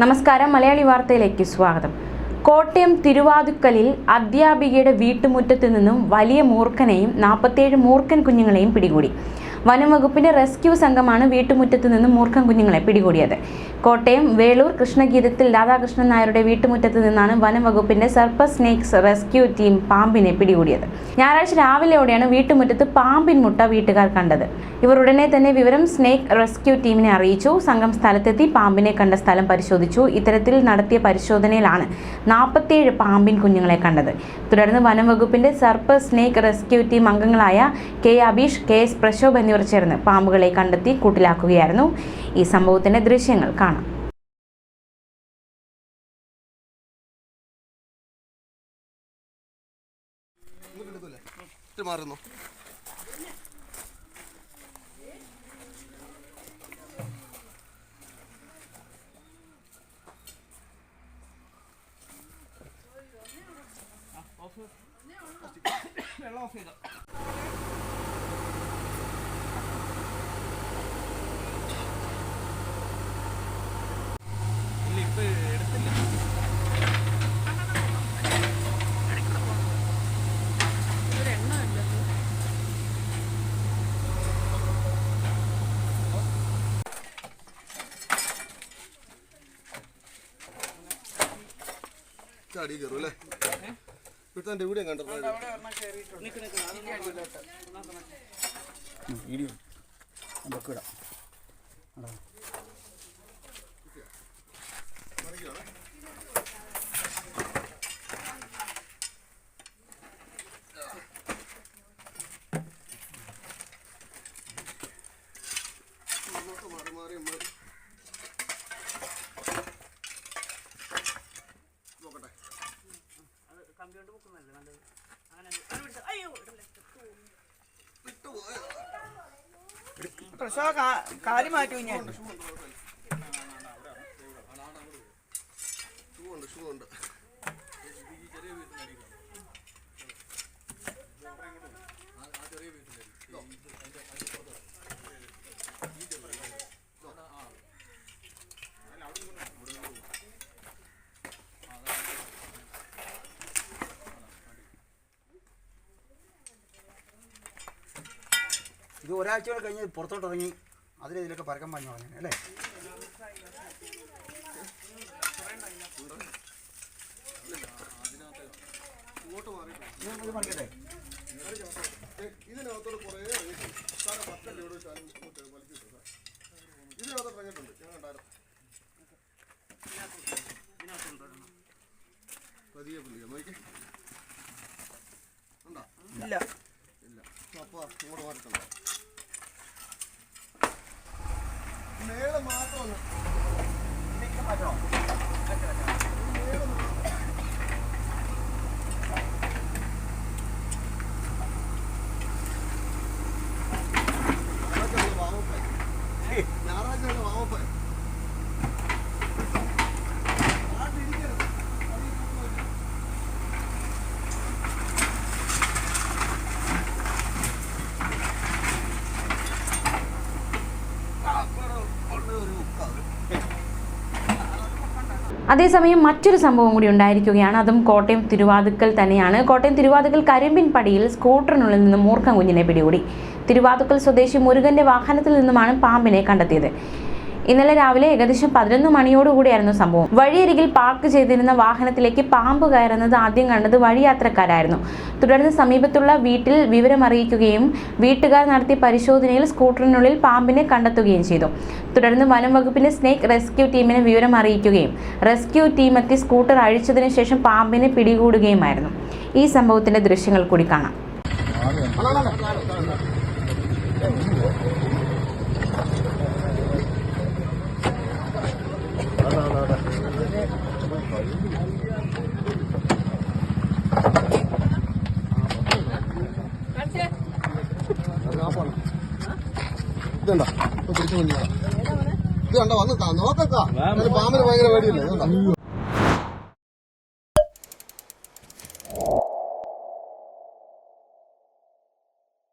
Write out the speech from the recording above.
നമസ്കാരം മലയാളി വാർത്തയിലേക്ക് സ്വാഗതം. കോട്ടയം തിരുവാതുക്കലിൽ അധ്യാപികയുടെ വീട്ടുമുറ്റത്ത് നിന്നും വലിയ മൂർഖനെയും നാൽപ്പത്തേഴ് മൂർഖൻ കുഞ്ഞുങ്ങളെയും പിടികൂടി. വനം വകുപ്പിന്റെ റെസ്ക്യൂ സംഘമാണ് വീട്ടുമുറ്റത്ത് നിന്ന് മൂർഖം കുഞ്ഞുങ്ങളെ പിടികൂടിയത്. കോട്ടയം വേളൂർ കൃഷ്ണഗീതത്തിൽ രാധാകൃഷ്ണൻ നായരുടെ വീട്ടുമുറ്റത്ത് നിന്നാണ് വനം വകുപ്പിന്റെ സ്നേക്സ് റെസ്ക്യൂ ടീം പാമ്പിനെ പിടികൂടിയത്. ഞായറാഴ്ച രാവിലെയോടെയാണ് വീട്ടുമുറ്റത്ത് പാമ്പിൻ മുട്ട വീട്ടുകാർ കണ്ടത്. ഇവർ ഉടനെ തന്നെ വിവരം സ്നേക് റെസ്ക്യൂ ടീമിനെ അറിയിച്ചു. സംഘം സ്ഥലത്തെത്തി പാമ്പിനെ കണ്ട സ്ഥലം പരിശോധിച്ചു. ഇത്തരത്തിൽ നടത്തിയ പരിശോധനയിലാണ് നാൽപ്പത്തിയേഴ് പാമ്പിൻ കുഞ്ഞുങ്ങളെ കണ്ടത്. തുടർന്ന് വനം വകുപ്പിന്റെ സ്നേക് റെസ്ക്യൂ ടീം അംഗങ്ങളായ K Abeesh K S Prashobh എന്നിവർ ചേർന്ന് പാമ്പുകളെ കണ്ടെത്തി കൂട്ടിലാക്കുകയായിരുന്നു. ഈ സംഭവത്തിന്റെ ദൃശ്യങ്ങൾ കാണാം. മാറുന്നു. ചാടി കയറും അല്ലേ? ഇവിടുത്തെ വീഡിയോ കണ്ടോ വീഡിയോ. നമുക്ക് ഇടാം. പ്രസവ കാലി മാറ്റി ഞാൻ ഷൂ ഉണ്ട് ഷൂ ഉണ്ട്. ഇത് ഒരാഴ്ചയോടെ കഴിഞ്ഞ് പുറത്തോട്ട് ഇറങ്ങി അതിൽ ഇതിലൊക്കെ പരക്കം പറഞ്ഞു പറഞ്ഞു അല്ലേ ഇതിനകത്തോട് കുറേ സാറെ പതിയെ ഇല്ല ഇല്ല അപ്പൊ ഇങ്ങോട്ട് മാറിയിട്ടുണ്ടോ മേൾ ഇതിലേക്ക് മാറ്റണോ? അതേസമയം മറ്റൊരു സംഭവം കൂടി ഉണ്ടായിരിക്കുകയാണ്. അതും കോട്ടയം തിരുവാതുക്കൽ തന്നെയാണ്. കോട്ടയം തിരുവാതുക്കൽ കരിമ്പിൻ പടിയിൽ സ്കൂട്ടറിനുള്ളിൽ നിന്ന് മൂർഖം കുഞ്ഞിനെ പിടികൂടി. തിരുവാതുക്കൽ സ്വദേശി മുരുകന്റെ വാഹനത്തിൽ നിന്നുമാണ് പാമ്പിനെ കണ്ടെത്തിയത്. ഇന്നലെ രാവിലെ ഏകദേശം പതിനൊന്ന് മണിയോടുകൂടിയായിരുന്നു സംഭവം. വഴിയരികിൽ പാർക്ക് ചെയ്തിരുന്ന വാഹനത്തിലേക്ക് പാമ്പ് കയറുന്നത് ആദ്യം കണ്ടത് വഴിയാത്രക്കാരായിരുന്നു. തുടർന്ന് സമീപത്തുള്ള വീട്ടിൽ വിവരമറിയിക്കുകയും വീട്ടുകാർ നടത്തിയ പരിശോധനയിൽ സ്കൂട്ടറിനുള്ളിൽ പാമ്പിനെ കണ്ടെത്തുകയും ചെയ്തു. തുടർന്ന് വനം വകുപ്പിന്റെ സ്നേക്ക് റെസ്ക്യൂ ടീമിനെ വിവരം അറിയിക്കുകയും റെസ്ക്യൂ ടീം എത്തി സ്കൂട്ടർ അഴിച്ചതിനു ശേഷം പാമ്പിനെ പിടികൂടുകയുമായിരുന്നു. ഈ സംഭവത്തിന്റെ ദൃശ്യങ്ങൾ കൂടി കാണാം. ഇതുണ്ടോ? പിടിച്ചു കുഞ്ഞാ ഇത് കണ്ടോ? വന്ന് നോക്കാം പാമ്പിന് ഭയങ്കര പേടിയല്ലേ?